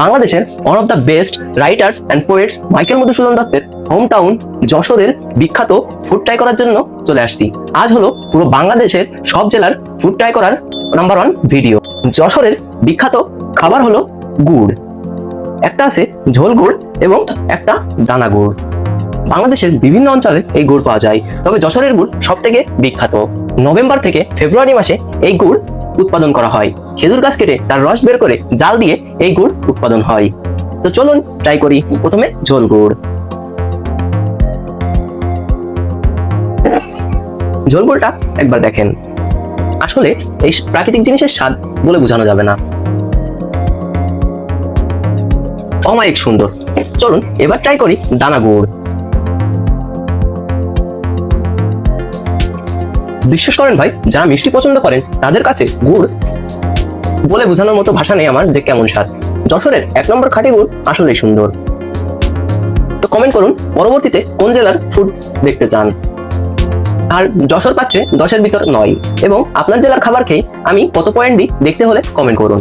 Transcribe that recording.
বাংলাদেশের one of the best writers and poets Michael Madhusudan দত্তের home town যশোরের বিখ্যাত ফুড ট্রাই করার জন্য চলে আসছি। আজ হলো পুরো বাংলাদেশের সব জেলার ফুড ট্রাই করার নাম্বার ওয়ান ভিডিও যশোরের বিখ্যাত খাবার হলো গুড়। একটা আছে ঝোল গুড় এবং একটা দানা গুড়। বাংলাদেশের বিভিন্ন অঞ্চলে এই গুড় পাওয়া যায়, তবে যশোরের গুড় সব থেকে বিখ্যাত। নভেম্বর থেকে ফেব্রুয়ারি মাসে এই গুড় উৎপাদন করা হয়। খেজুর গাছ কেটে তার রস বের করে জাল দিয়ে এই গুড় উৎপাদন হয়। তো চলুন ট্রাই করি প্রথমে ঝোল গুড়। ঝোল গুড়টা একবার দেখেন। আসলে এই প্রাকৃতিক জিনিসের স্বাদ বলে বোঝানো যাবে না। অমায়িক সুন্দর। চলুন এবার ট্রাই করি দানা গুড়। বিশ্বাস করেন ভাই, যারা মিষ্টি পছন্দ করেন, তাদের কাছে গুড় বলে বোঝানোর মতো ভাষা নেই আমার যে কেমন স্বাদ। যশোরের এক নম্বর খাটি গুড় আসলেই সুন্দর। তো কমেন্ট করুন, পরবর্তীতে কোন জেলার ফুড দেখতে চান? আর যশোর পাচ্ছে দশের ভিতর নয়, এবং আপনার জেলার খাবার খেয়ে আমি কত পয়েন্ট দিই দেখতে হলে কমেন্ট করুন।